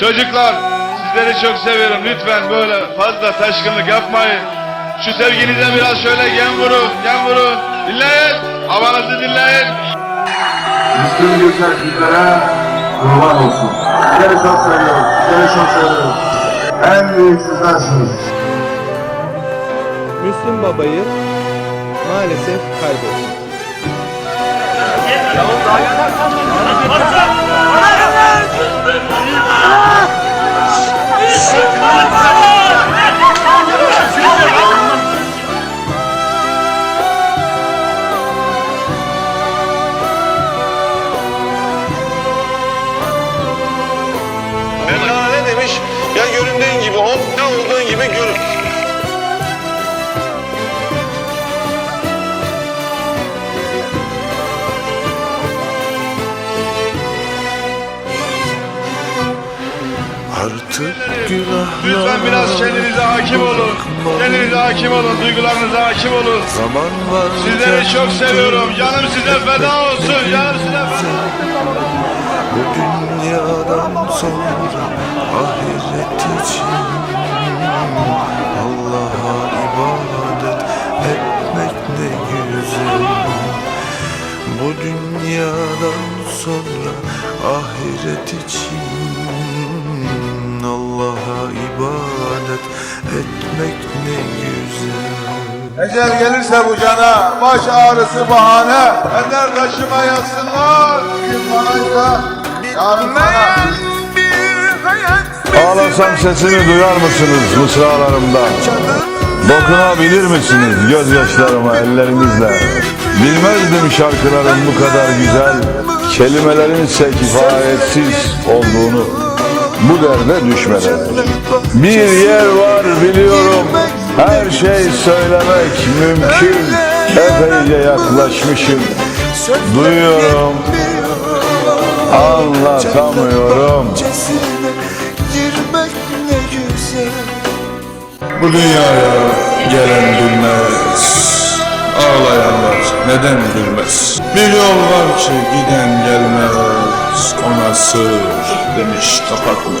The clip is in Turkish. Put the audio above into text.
Çocuklar sizleri çok seviyorum. Lütfen böyle fazla taşkınlık yapmayın. Şu sevginize biraz şöyle gem vurun, gem vurun. Dinleyin, havanızı dinleyin. Bütün güzel sizlere kurban olsun. Sizleri çok seviyorum. Sizleri çok seviyorum. En büyük sizlersiniz. Müslüm Baba'yı maalesef kaybettik. Olduğun gibi görün. Artık Lütfen biraz kendinize hakim olun. Kendinize hakim olun, duygularınıza hakim olun. Zaman var. Sizleri çok seviyorum. Canım size feda olsun. Canım ahiret için Allah'a ibadet etmek ne güzel Bu dünyadan sonra ahiret için Allah'a ibadet etmek ne güzel Ecel gelirse bu cana, baş ağrısı bahane. Eder taşıma yazsınlar. Gün banaysa, yarın bana. Ağlasam sesini duyar mısınız mısralarımda? Dokunabilir misiniz gözyaşlarıma ellerinizle? Bilmezdim şarkıların bu kadar güzel, kelimelerin ise kifayetsiz olduğunu. Bu derde düşmeden. Bir yer var biliyorum, her şey söylemek mümkün. Epeyce yaklaşmışım, duyuyorum, anlatamıyorum. Bu dünyaya gelen gülmez Ağlayanlar neden gülmez? Bir yol var ki giden gelmez Ona sığır demiş kapatmış